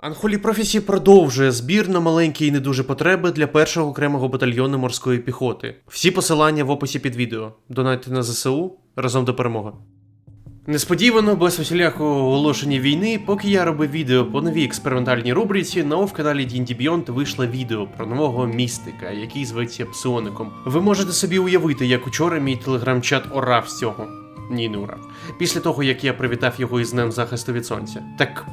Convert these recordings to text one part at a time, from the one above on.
Анхолі Профісі продовжує збір на маленькі і не дуже потреби для першого окремого батальйону морської піхоти. Всі посилання в описі під відео. Донайте на ЗСУ разом до перемоги. Несподівано, без усілякого оголошення війни, поки я робив відео по новій експериментальній рубриці, на в каналі D&D Beyond вийшло відео про нового містика, який зветься Псиоником. Ви можете собі уявити, як учора мій телеграм-чат орав з цього. Ні, не урав. Після того, як я привітав його із Днем захисту від сонця. Так.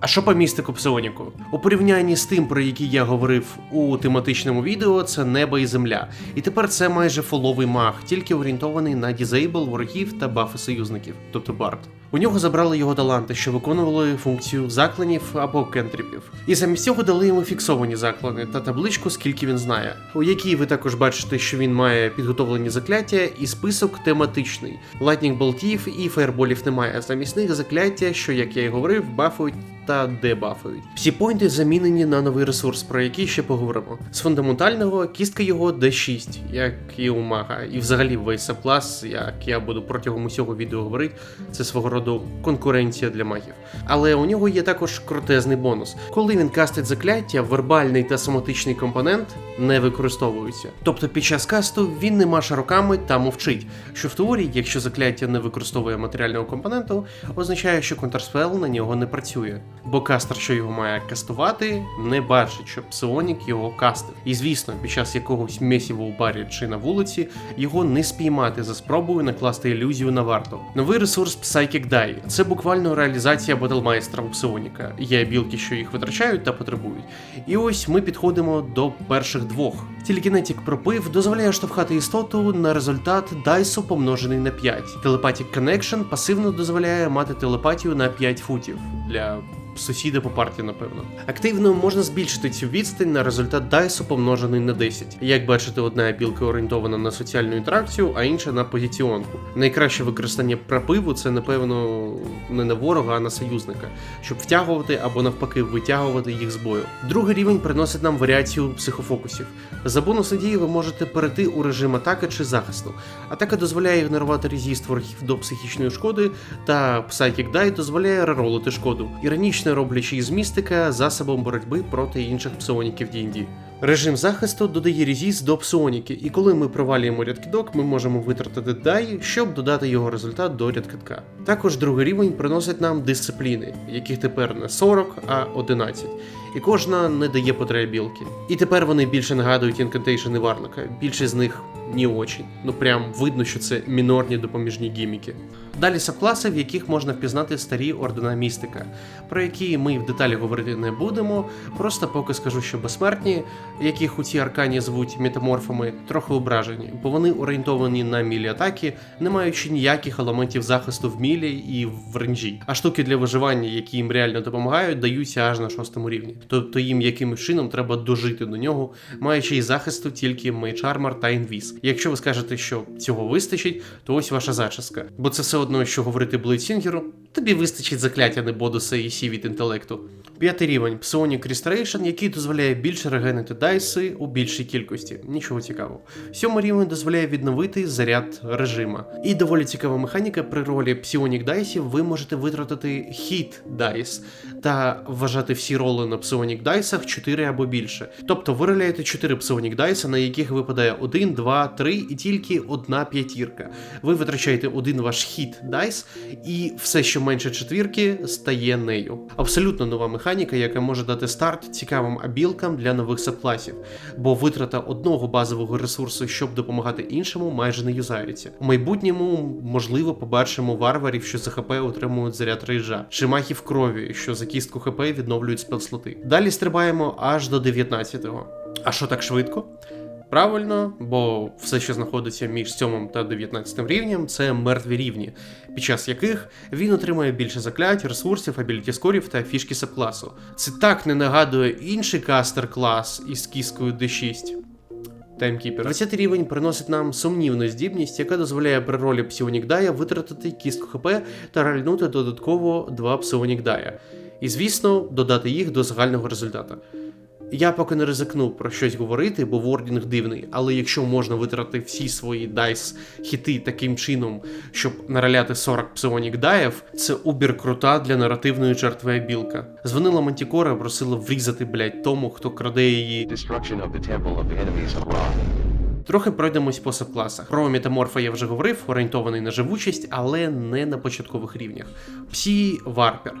А що по містику Псионіку? У порівнянні з тим, про який я говорив у тематичному відео, це небо і земля. І тепер це майже фоловий маг, тільки орієнтований на дізейбл, ворогів та бафи союзників, тобто бард. У нього забрали його таланти, що виконували функцію закланів або кентріпів. І замість цього дали йому фіксовані заклани та табличку, скільки він знає, у якій ви також бачите, що він має підготовлені закляття і список тематичний. Лайтнінг болтів і фаєрболів немає. Замість них закляття, що, як я і говорив, бафують та дебафують. Всі пойнти замінені на новий ресурс, про який ще поговоримо. З фундаментального кістка його D6, як і у мага, і взагалі весь сабклас, як я буду протягом усього відео говорити, це свого роду конкуренція для магів. Але у нього є також крутезний бонус. Коли він кастить закляття, вербальний та соматичний компонент не використовуються. Тобто під час касту він не маша руками та мовчить, що в теорії, якщо закляття не використовує матеріального компоненту, означає, що контрспел на нього не працює. Бо кастер, що його має кастувати, не бачить, що псионік його кастив. І звісно, під час якогось месіва у барі чи на вулиці його не спіймати за спробою накласти ілюзію на варту. Новий ресурс Psychic Die – це буквально реалізація батлмайстра у псионіка. Є білки, що їх витрачають та потребують. І ось ми підходимо до перших двох. Тількінетік пропив дозволяє штовхати істоту на результат дайсу помножений на 5. Telepathic Connection пасивно дозволяє мати телепатію на 5 футів для сусіда по парті, напевно. Активно можна збільшити цю відстань на результат дайсу помножений на 10. Як бачите, одна білка орієнтована на соціальну інтеракцію, а інша на позиціонку. Найкраще використання пропиву це, напевно, не на ворога, а на союзника, щоб втягувати або навпаки витягувати їх з бою. Другий рівень приносить нам варіацію психофокусів. За бонус дії ви можете перейти у режим атаки чи захисту. Атака дозволяє ігнорувати резіст ворогів до психічної шкоди, та Psychic Die дозволяє реролити шкоду, іронічно роблячи із містика засобом боротьби проти інших псионіків D&D. Режим захисту додає резіст до псионіки, і коли ми провалюємо рядкидок, ми можемо витратити дай, щоб додати його результат до рядкидка. Також другий рівень приносить нам дисципліни, яких тепер не 40, а 11. І кожна не дає по три білки. І тепер вони більше нагадують інкантейшени Варнака. Більшість з них ні очень. Ну прям видно, що це мінорні допоміжні гіміки. Далі сабкласи, в яких можна впізнати старі ордена містика, про які ми в деталі говорити не будемо. Просто поки скажу, що безсмертні, яких у цій аркані звуть метаморфами, трохи ображені, бо вони орієнтовані на мілі атаки, не маючи ніяких елементів захисту в мілі і в ренджі. А штуки для виживання, які їм реально допомагають, даються аж на шостому рівні. Тобто їм якимось чином треба дожити до нього, маючи й захисту тільки Mage Armor та інвіз. Якщо ви скажете, що цього вистачить, то ось ваша зачіска. Бо це все одно, що говорити Блейдсінгеру, тобі вистачить закляття небодуса і сі від інтелекту. П'ятий рівень Psionic Restoration, який дозволяє більше регенити дайси у більшій кількості. Нічого цікавого. Сьомий рівень дозволяє відновити заряд режима. І доволі цікава механіка при ролі Psionic дайсів ви можете витратити хіт дайс та вважати всі роли на Psionic дайсах 4 або більше. Тобто ви роляєте 4 Psionic дайса, на яких випадає 1, 2, 3 і тільки одна п'ятірка. Ви витрачаєте один ваш хіт дайс, і все, що менше четвірки, стає нею. Абсолютно нова механіка, яка може дати старт цікавим абілкам для нових сабкласів, бо витрата одного базового ресурсу, щоб допомагати іншому, майже не юзається. У майбутньому, можливо, побачимо варварів, що за ХП отримують заряд рейджа, чи махів крові, що за кістку ХП відновлюють спецслоти. Далі стрибаємо аж до 19-го. А що так швидко? Правильно, бо все, що знаходиться між 7 та 19 рівнем, це мертві рівні, під час яких він отримує більше заклять, ресурсів, абіліті скорів та фішки сабкласу. Це так не нагадує інший кастер клас із кіскою D6. Таймкіпер. 20 рівень приносить нам сумнівну здібність, яка дозволяє при ролі Псіонік Дая витратити кістку ХП та ральнути додатково два Псіонік Дая. І звісно, додати їх до загального результату. Я поки не ризикнув про щось говорити, бо вордінг дивний, але якщо можна витратити всі свої дайс хіти таким чином, щоб нараляти 40 псионік даїв, це убір крута для наративної жертви білка. Дзвонила Мантікора, просила врізати, блядь, тому, хто краде її Destruction of the temple of the enemies of Ra. Трохи пройдемось по сабкласах. Про метаморфа я вже говорив, орієнтований на живучість, але не на початкових рівнях. Псі Варпер.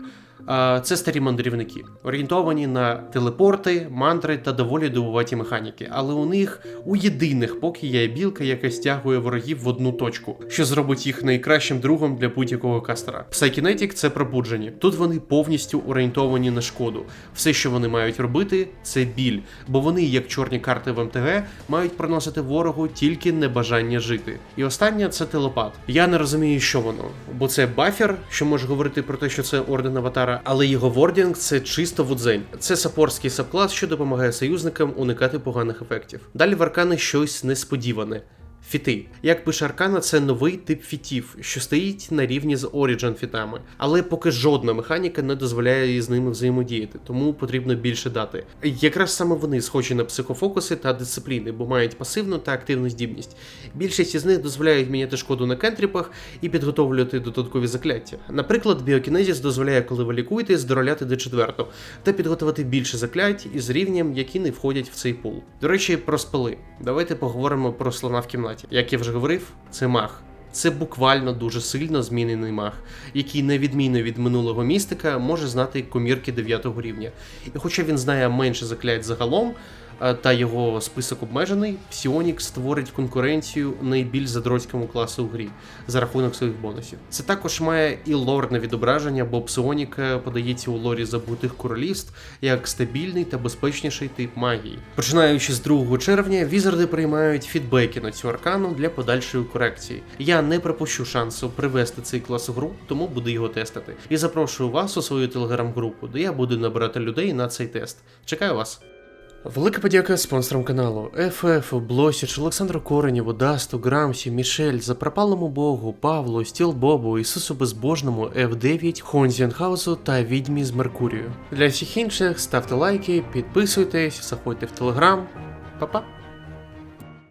Це старі мандрівники, орієнтовані на телепорти, мантри та доволі дивуваті механіки, але у них у єдиних поки є білка, яка стягує ворогів в одну точку, що зробить їх найкращим другом для будь-якого кастера. Psykinetic – це пробуджені. Тут вони повністю орієнтовані на шкоду. Все, що вони мають робити, це біль, бо вони, як чорні карти в МТГ, мають приносити ворогу тільки небажання жити. І останнє це телепат. Я не розумію, що воно, бо це бафер, що може говорити про те, що це орден аватара, але його вордінг це чисто вудзень. Це сапорський сабклас, що допомагає союзникам уникати поганих ефектів. Далі в аркани щось несподіване. Фіти. Як пише Аркана, це новий тип фітів, що стоїть на рівні з Origin фітами, але поки жодна механіка не дозволяє з ними взаємодіяти, тому потрібно більше дати. Якраз саме вони схожі на психофокуси та дисципліни, бо мають пасивну та активну здібність. Більшість із них дозволяють міняти шкоду на кентріпах і підготовлювати додаткові закляття. Наприклад, біокінезіс дозволяє, коли ви лікуєтесь, здороляти до четвертого та підготувати більше заклять із рівнем, які не входять в цей пул. До речі, про спали. Давайте поговоримо про слона в кімнаті. Як я вже говорив, це маг. Це буквально дуже сильно змінений маг, який, на відміну від минулого містика, може знати комірки 9 рівня. І хоча він знає менше заклять загалом, та його список обмежений, Псіонік створить конкуренцію найбільш задроцькому класу у грі за рахунок своїх бонусів. Це також має і лорне відображення, бо Псіонік е, подається у лорі забутих королівств як стабільний та безпечніший тип магії. Починаючи з 2 червня, візарди приймають фідбеки на цю аркану для подальшої корекції. Я не пропущу шансу привести цей клас у гру, тому буду його тестити. І запрошую вас у свою телеграм-групу, де я буду набирати людей на цей тест. Чекаю вас. Велика подяка спонсорам каналу ФФ, Блосіч, Олександру Коренєву, Дасту, Грамсі, Мішель, Запропалому Богу, Павлу, Стіл Бобу, Ісусу Безбожному, F9, Хонзіанхаусу та Відьмі з Меркурію. Для всіх інших ставте лайки, підписуйтесь, заходьте в телеграм. Па-па!